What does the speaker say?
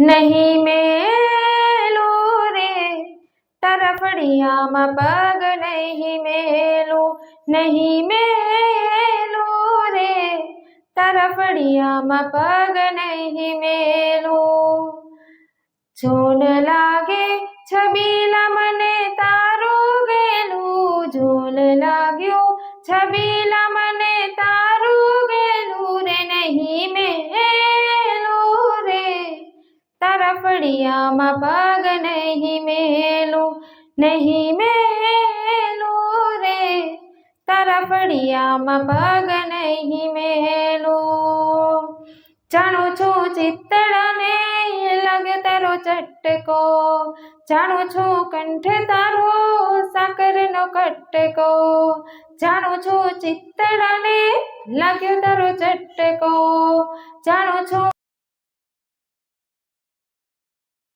नहीं मेलो रे, तरफड़िया म पग नहीं मेलो। नहीं मेलो रे, तरफड़िया म पग नहीं मेलो। जोन लागे छबीला मने तारो गेलू, झोन लाग्यो छबीला मने તારા ફળિયામાં પગ નહીં મેલું નહીં મેલું રે તારા ફળિયામાં પગ નહીં મેલું જાણું છું ચિત્તળને લાગે તારો ચટકો જાણું છું કંઠ તારો સાકરનો કટકો જાણું છું ચિત્તળને લાગ્યો તારો ચટકો જાણું છું